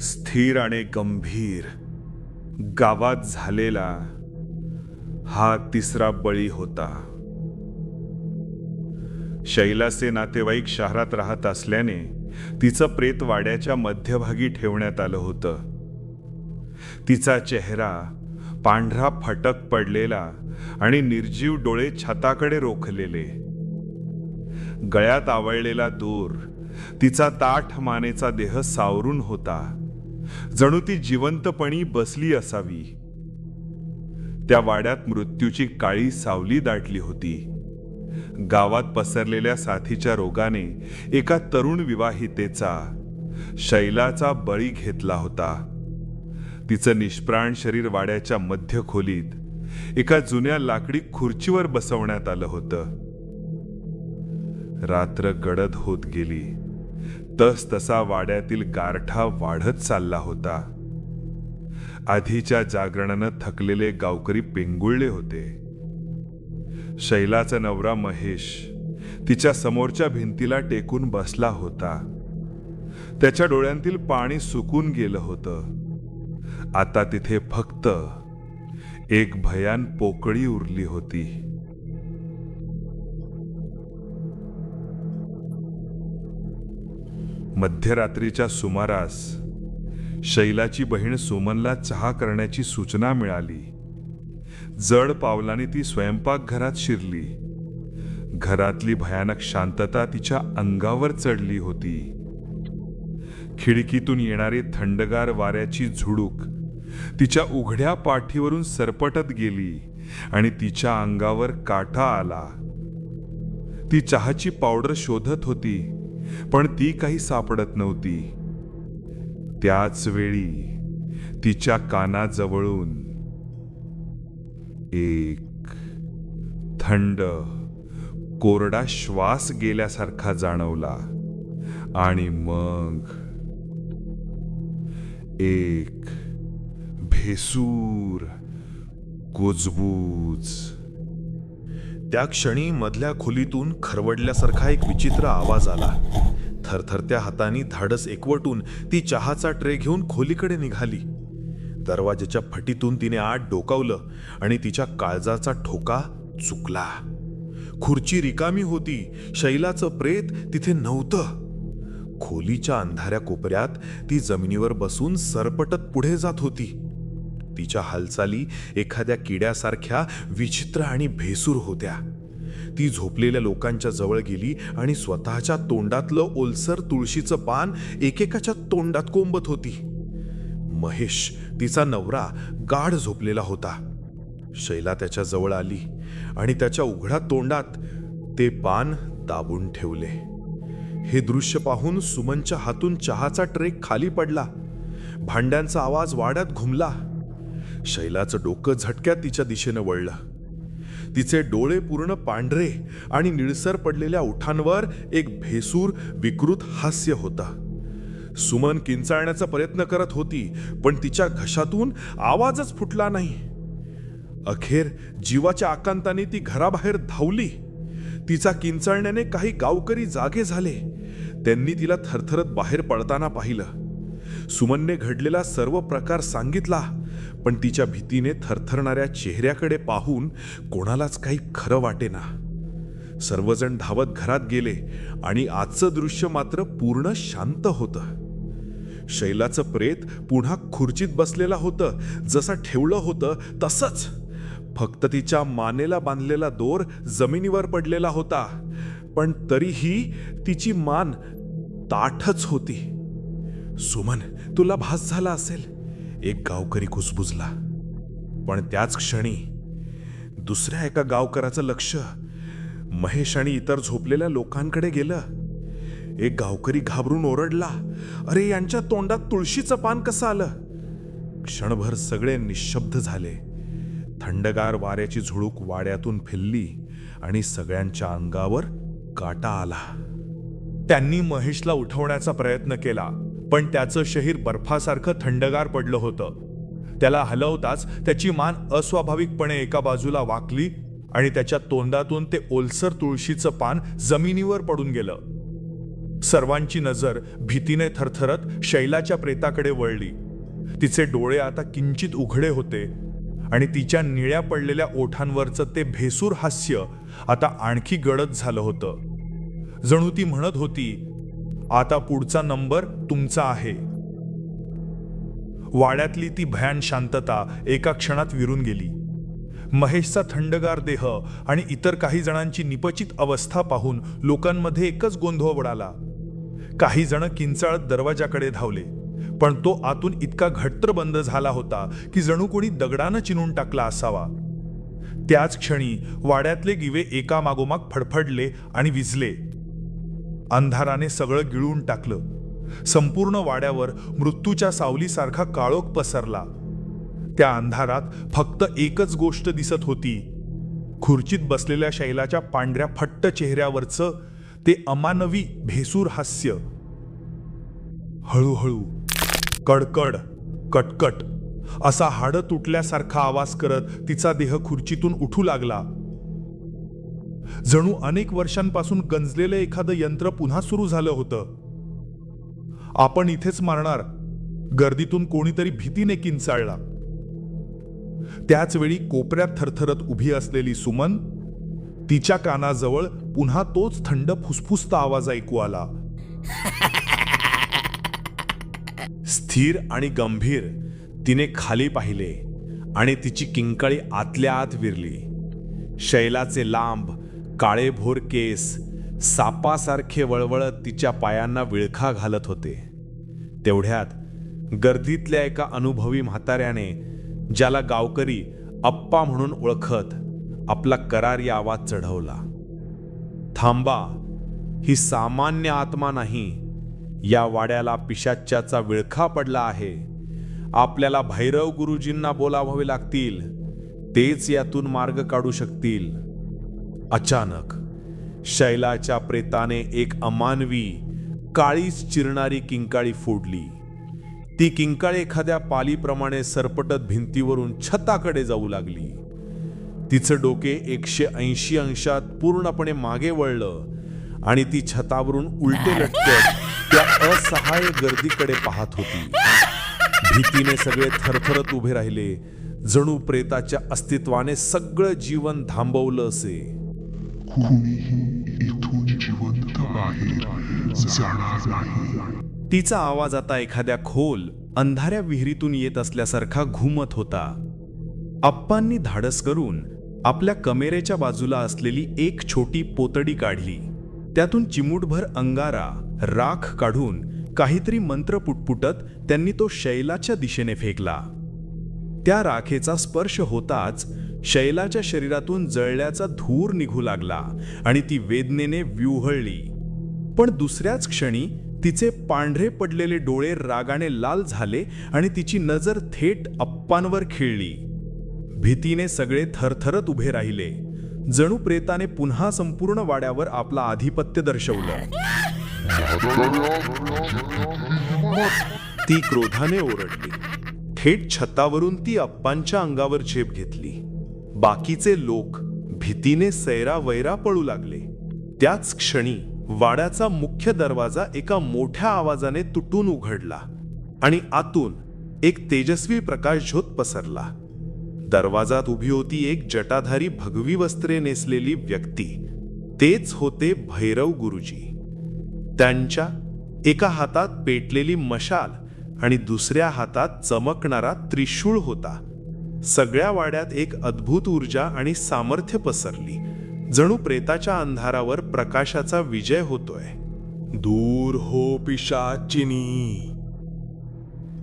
स्थिर आणि गंभीर. गावात झालेला हा तिसरा बळी होता. शैलाचे नातेवाईक शहरात राहत असल्याने तिचं प्रेत वाड्याच्या मध्यभागी ठेवण्यात आलं होतं. तिचा चेहरा पांढरा फटक पडलेला आणि निर्जीव डोळे छताकडे रोखलेले. गळ्यात आवळलेला दूर तिचा ताठ मानेचा देह सावरून होता. जणू ती जिवंतपणी बसली असावी. त्या वाड्यात मृत्यूची काळी सावली दाटली होती. गावात पसरलेल्या साथीच्या रोगाने एका तरुण विवाहितेचा शैलाचा बळी घेतला होता. तिचं निष्प्राण शरीर वाड्याच्या मध्य खोलीत एका जुन्या लाकडी खुर्चीवर बसवण्यात आलं होतं. रात्र गडद होत गेली. तस तसा वाड्यातील गारठा वाढत चालला होता. आधीच्या जागरणानं थकलेले गावकरी पेंगुळले होते. शैलाचा नवरा महेश तिच्या समोरच्या भिंतीला टेकून बसला होता. त्याच्या डोळ्यांतील पाणी सुकून गेलं होतं. आता तिथे फक्त एक भयान पोकळी उरली होती. मध्यरात्रीच्या सुमारास शैलाची बहीण सुमनला चहा करण्याची सूचना मिळाली. जड पावलाने ती स्वयंपाकघरात शिरली. घरातली भयानक शांतता तिच्या अंगावर चढली होती. खिडकीतून येणारी थंडगार वाऱ्याची झुडूक तिच्या उघड्या पाठीवरून सरपटत गेली आणि तिच्या अंगावर काटा आला. ती चहाची पावडर शोधत होती. पण ती काही सापडत नव्हती. त्याच वेळी तिच्या कानाजवळून एक थंड कोरडा श्वास गेल्यासारखा जाणवला आणि मग एक भेसूर कुजबूज त्या क्षणी मधल्या खोलीतून खरवडल्यासारखा एक विचित्र आवाज आला. थरथरत्या हातांनी धाडस एकवटून ती चहाचा ट्रे घेऊन खोलीकडे निघाली. दरवाजाच्या फटीतून तिने आत डोकावलं आणि तिच्या काळजाचा ठोका चुकला. खुर्ची रिकामी होती शैलाचं प्रेत तिथे नव्हतं. खोलीच्या अंधाऱ्या कोपऱ्यात ती जमिनीवर बसून सरपटत पुढे जात होती. तिच्या हालचाली एखाद्या किड्यासारख्या विचित्र आणि भेसूर होत्या. ती झोपलेल्या लोकांच्या जवळ गेली आणि स्वतःच्या तोंडातलं ओलसर तुळशीचं पान एकेकाच्या तोंडात कोंबत होती. महेश तिचा नवरा गाढ झोपलेला होता. शैला त्याच्याजवळ आली आणि त्याच्या उघड्या तोंडात ते पान दाबून ठेवले. हे दृश्य पाहून सुमनच्या हातून चहाचा ट्रेक खाली पडला. भांड्यांचा आवाज वाड्यात घुमला. शैलाचं डोकं झटक्यात तिच्या दिशेनं वळलं. तिचे डोळे पूर्ण पांढरे आणि निळसर पडलेल्या ओठांवर एक भेसूर विकृत हास्य होता. सुमन किंचाळण्याचा प्रयत्न करत होती पण तिच्या घशातून आवाजच फुटला नाही. अखेर जीवाच्या आकांताने ती घराबाहेर धावली. तिचा किंचाळण्याने काही गावकरी जागे झाले. त्यांनी तिला थरथरत बाहेर पडताना पाहिलं. सुमनने घडलेला सर्व प्रकार सांगितला. पण तिच्या भीतीने थरथरणाऱ्या चेहऱ्याकडे पाहून कोणालाच काही खरं वाटेना. सर्वजण धावत घरात गेले आणि आजचं दृश्य मात्र पूर्ण शांत होतं. शैलाचं प्रेत पुन्हा खुर्चीत बसलेलं होतं. जसं ठेवलं होतं तसंच. फक्त तिच्या मानेला बांधलेला दोर जमिनीवर पडलेला होता. पण तरीही तिची मान ताठच होती. सुमन तुला भास झाला असेल. एक गावकरी कुसबुजला पण त्याच क्षणी दुसऱ्या एका गावकराचं लक्ष महेश आणि इतर झोपलेल्या लोकांकडे गेलं. एक गावकरी घाबरून ओरडला अरे यांच्या तोंडात तुळशीचं पान कसं आलं? क्षणभर सगळे निशब्द झाले. थंडगार वाऱ्याची झुळूक वाड्यातून फिरली आणि सगळ्यांच्या अंगावर काटा आला. त्यांनी महेशला उठवण्याचा प्रयत्न केला. पण त्याचं शरीर बर्फासारखं थंडगार पडलं होतं. त्याला हलवताच त्याची मान अस्वाभाविकपणे एका बाजूला वाकली आणि त्याच्या तोंडातून ते ओलसर तुळशीचं पान जमिनीवर पडून गेलं. सर्वांची नजर भीतीने थरथरत शैलाच्या प्रेताकडे वळली. तिचे डोळे आता किंचित उघडे होते आणि तिच्या निळ्या पडलेल्या ओठांवरचं ते भेसूर हास्य आता आणखी गडद झालं होतं. जणू ती म्हणत होती आता पुढचा नंबर तुमचा आहे. वाड्यातली ती भयान शांतता एका क्षणात विरून गेली. महेशचा थंडगार देह आणि इतर काही जणांची निपचित अवस्था पाहून लोकांमध्ये एकच गोंधळ उडाला काही जण किंचाळत दरवाजाकडे धावले पण तो आतून इतका घट्ट बंद झाला होता की जणू कोणी दगडानं चिनून टाकला असावा. त्याच क्षणी वाड्यातले दिवे एकामागोमाग फडफडले आणि विजले. अंधाराने सगळं गिळून टाकलं. संपूर्ण वाड्यावर मृत्यूच्या सावलीसारखा काळोख पसरला. त्या अंधारात फक्त एकच गोष्ट दिसत होती. खुर्चीत बसलेल्या शैलाच्या पांढऱ्या फट्ट चेहऱ्यावरचं ते अमानवी भेसूर हास्य. हळूहळू कडकड कटकट असा हाडं तुटल्यासारखा आवाज करत तिचा देह खुर्चीतून उठू लागला. जणू अनेक वर्षांपासून गंजलेलं एखादं यंत्र पुन्हा सुरू झालं होतं. आपण इथेच मारणार. गर्दीतून कोणीतरी भीतीने किंचाळला. त्याचवेळी कोपऱ्यात थरथरत उभी असलेली सुमन तिच्या कानाजवळ पुन्हा तोच थंड फुसफुसता आवाज ऐकू आला. स्थिर आणि गंभीर तिने खाली पाहिले आणि तिची किंकाळी आतल्या आत विरली. शैलाचे लांब काळेभोर केस सापासारखे वळवळत तिच्या पायांना विळखा घालत होते. तेवढ्यात गर्दीतल्या एका अनुभवी म्हाताऱ्याने ज्याला गावकरी अप्पा म्हणून ओळखत आपला करारी आवाज चढवला. थांबा ही सामान्य आत्मा नाही. या वाड्याला पिशाच्याचा विळखा पडला आहे. आपल्याला भैरव गुरुजींना बोलावावे लागतील. तेच यातून मार्ग काढू शकतील. अचानक शैलाच्या प्रेताने एक अमानवी काळीच चिरणारी किंकाळी फोडली. ती किंकाळी एखाद्या पालीप्रमाणे सरपटत भिंतीवरून छताकडे जाऊ लागली. तिचं डोके एकशे ऐंशी अंशात पूर्णपणे मागे वळलं आणि ती छतावरून उलटे लटकत त्या असहाय्य गर्दीकडे पाहत होती. भीतीने सगळे थरथरत उभे राहिले. जणू प्रेताच्या अस्तित्वाने सगळं जीवन थांबवलं असे. कुणीही इथून जिवंत बाहेर जाणार नाही. तिचा आवाज आता एखाद्या खोल अंधाऱ्या विहिरीतून येत असल्यासारखा घुमत होता. आप्पांनी धाडस करून आपल्या कमेरेच्या बाजूला असलेली एक छोटी पोतडी काढली. त्यातून चिमूटभर अंगारा राख काढून काहीतरी मंत्र पुटपुटत त्यांनी तो शैलाच्या दिशेने फेकला. त्या राखेचा स्पर्श होताच शैलाच्या शरीरातून जळल्याचा धूर निघू लागला आणि ती वेदनेने व्यूहळली. पण दुसऱ्याच क्षणी तिचे पांढरे पडलेले डोळे रागाने लाल झाले आणि तिची नजर थेट अप्पांवर खिळली. भीतीने सगळे थरथरत उभे राहिले. जणू प्रेताने पुन्हा संपूर्ण वाड्यावर आपला आधिपत्य दर्शवलं. ती क्रोधाने ओरडली. थेट छतावरून ती अप्पांच्या अंगावर झेप घेतली. बाकीचे लोक भीतीने सैरा वैरा पळू लागले. त्याच क्षणी वाड्याचा मुख्य दरवाजा एका मोठ्या आवाजाने तुटून उघडला आणि आतून एक तेजस्वी प्रकाश झोत पसरला. दरवाजात उभी होती एक जटाधारी भगवी वस्त्रे नेसलेली व्यक्ती. तेच होते भैरव गुरुजी. त्यांच्या एका हातात पेटलेली मशाल आणि दुसऱ्या हातात चमकणारा त्रिशूळ होता. सगळ्या वाड्यात एक अद्भुत ऊर्जा आणि सामर्थ्य पसरली. जणू प्रेताच्या अंधारावर प्रकाशाचा विजय होतोय. दूर हो पिशाचिनी.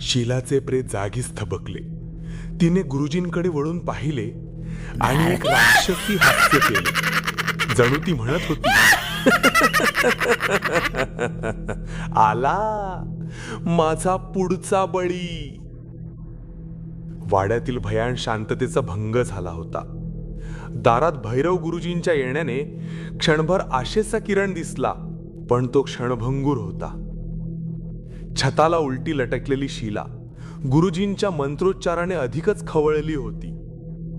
शिलाचे प्रेत जागीच थबकले. तिने गुरुजींकडे वळून पाहिले आणि एक राक्षसी हास्य केले. जणू ती म्हणत होती आला माझा पुढचा बळी. वाड्यातील भयान शांततेचा भंग झाला होता. दारात भैरव गुरुजींच्या येण्याने क्षणभर आशेचा किरण दिसला पण तो क्षणभंगूर होता. छताला उलटी लटकलेली शिला गुरुजींच्या मंत्रोच्चाराने अधिकच खवळली होती.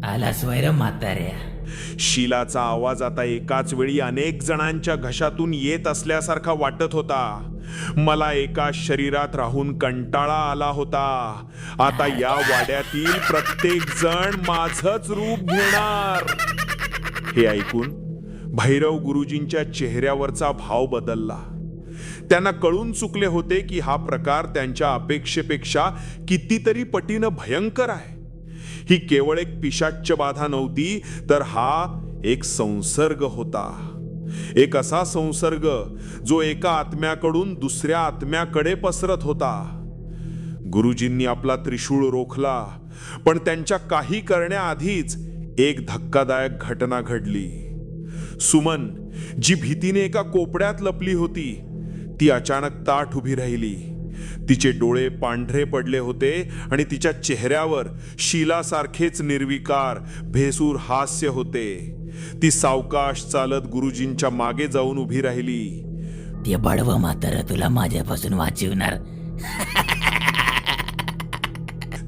आलास वैर म्हाताऱ्या. शिलाचा आवाज आता एकाच वेळी अनेक जणांच्या घशातून येत असल्यासारखा वाटत होता. मला एका शरीरात राहून कंटाळा आला होता. आता या वाड्यातील प्रत्येक जण माझच रूप घेणार. हे ऐकून भैरव गुरुजींच्या चेहऱ्यावरचा भाव बदलला. त्यांना कळून चुकले होते की हा प्रकार त्यांच्या अपेक्षेपेक्षा कितीतरी पटीनं भयंकर आहे. ही केवळ एक पिशाच्य बाधा नव्हती तर हा एक संसर्ग होता. एक असा संसर्ग जो एका आत्म्याकडून दुसऱ्या आत्म्याकडे पसरत होता. गुरुजींनी आपला त्रिशूळ रोखला पण त्यांच्या काही करण्याआधीच एक धक्कादायक घटना घडली. सुमन जी भीतीने एका कोपड्यात लपली होती ती अचानक ताठ उभी राहिली. तिचे डोळे पांढरे पडले होते आणि तिच्या चेहऱ्यावर शिलासारखेच निर्विकार भेसूर हास्य होते. ती सावकाश चालत गुरुजींच्या मागे जाऊन उभी राहिली. ते बडवं म्हातारं तुला माझ्यापासून वाचवणार.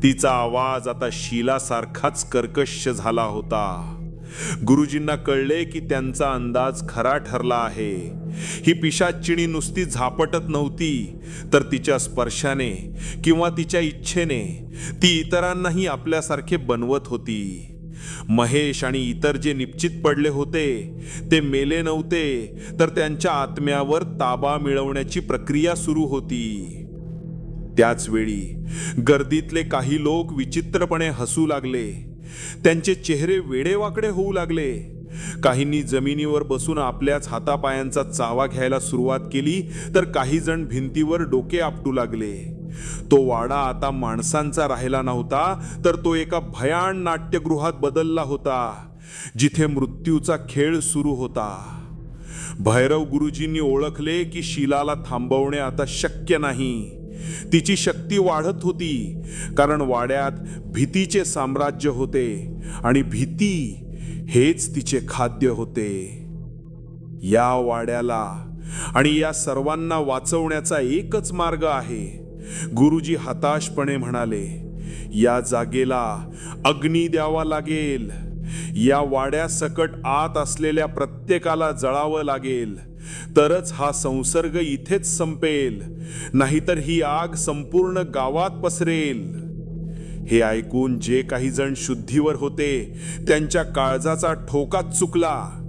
तिचा आवाज आता शिलासारखाच कर्कश झाला होता. गुरुजींना कळले की त्यांचा अंदाज खरा ठरला आहे. ही पिशाचिणी नुसती झापटत नव्हती तर तिच्या स्पर्शाने किंवा तिच्या इच्छेने ती इतरांनाही आपल्यासारखे बनवत होती. महेश आणि इतर जे निश्चित पडले होते ते मेले नव्हते तर त्यांच्या आत्म्यावर ताबा मिळवण्याची प्रक्रिया सुरू होती. त्याचवेळी गर्दीतले काही लोक विचित्रपणे हसू लागले. त्यांचे चेहरे वेडेवाकडे होऊ लागले. काहींनी जमिनीवर बसून आपल्याच हातापायांचा चावा घ्यायला सुरुवात केली तर काही जण भिंतीवर डोके आपटू लागले. तो वाडा आता माणसांचा राहिला नव्हता तर तो एका भयान नाट्यगृहात बदलला होता जिथे मृत्यूचा खेळ सुरू होता. भैरव गुरुजींनी ओळखले की शिलाला थांबवणे आता शक्य नाही. तिची शक्ती वाढत होती कारण वाड्यात भीतीचे साम्राज्य होते आणि भीती हेच तिचे खाद्य होते. या वाड्याला आणि या सर्वांना वाचवण्याचा एकच मार्ग आहे गुरुजी हताशपणे म्हणाले या जागेला अग्नी द्यावा लागेल. या वाड्यासकट आत असलेल्या प्रत्येकाला जळावं लागेल. तरच हा संसर्ग इथेच संपेल. नाहीतर ही आग संपूर्ण गावात पसरेल. हे ऐकून जे काही जण शुद्धीवर होते त्यांच्या काळजाचा ठोकाच चुकला.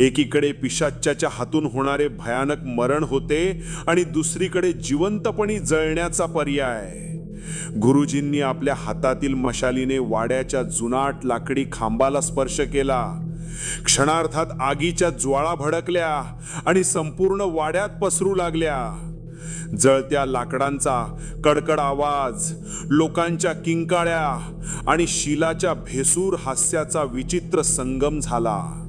एकीकडे पिशाच्याच्या हातून होणारे भयानक मरण होते आणि दुसरीकडे जिवंतपणी जळण्याचा पर्याय. गुरुजींनी आपल्या हातातील मशालीने वाड्याच्या जुनाट लाकडी खांबाला स्पर्श केला. क्षणार्धात आगीच्या ज्वाळा भडकल्या आणि संपूर्ण वाड्यात पसरू लागल्या. जळत्या लाकडांचा कडकड आवाज लोकांच्या किंकाळ्या आणि शिलाच्या भेसूर हास्याचा विचित्र संगम झाला.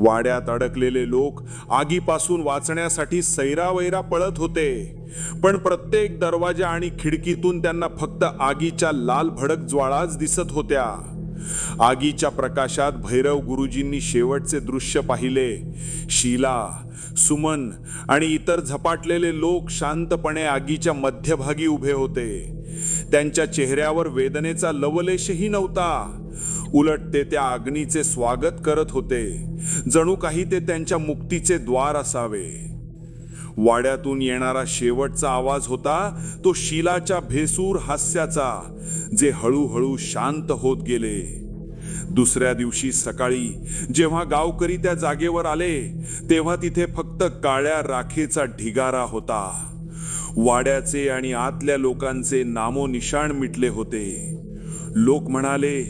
वाड्यात अडकलेले लोक आगीपासून वाचण्यासाठी सैरावैरा पळत होते. पण प्रत्येक दरवाजा आणि खिडकीतून त्यांना फक्त आगीच्या लाल भडक ज्वाळाच दिसत होत्या. आगीच्या प्रकाशात भैरव गुरुजींनी शेवटचे दृश्य पाहिले. शीला सुमन आणि इतर झपाटलेले लोक शांतपणे आगीच्या मध्यभागी उभे होते. त्यांच्या चेहऱ्यावर वेदनेचा लवलेशही नव्हता. उलट ते त्या अग्नीचे स्वागत करत होते. जणू काही ते त्यांच्या मुक्तीचे द्वार असावे. वाड्यातून येणारा शेवटचा आवाज होता तो शिलाच्या भेसूर हास्याचा जे हळूहळू शांत होत गेले. दुसऱ्या दिवशी सकाळी जेव्हा गावकरी त्या जागेवर आले तेव्हा तिथे फक्त काळ्या राखेचा ढिगारा होता. वाड्याचे आणि आतल्या लोकांचे नामोनिशाण मिटले होते. लोक म्हणाले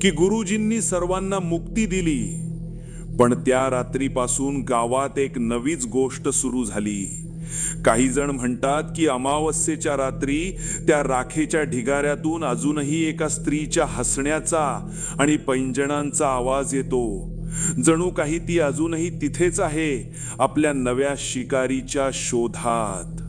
की गुरुजींनी सर्वांना मुक्ती दिली. पण त्या रात्रीपासून गावात एक नवीच गोष्ट सुरू झाली. काही जण म्हणतात की अमावस्येच्या रात्री त्या राखेच्या ढिगाऱ्यातून अजूनही एका स्त्रीच्या हसण्याचा आणि पैंजणांचा आवाज येतो. जणू काही ती अजूनही तिथेच आहे आपल्या नव्या शिकारीच्या शोधात.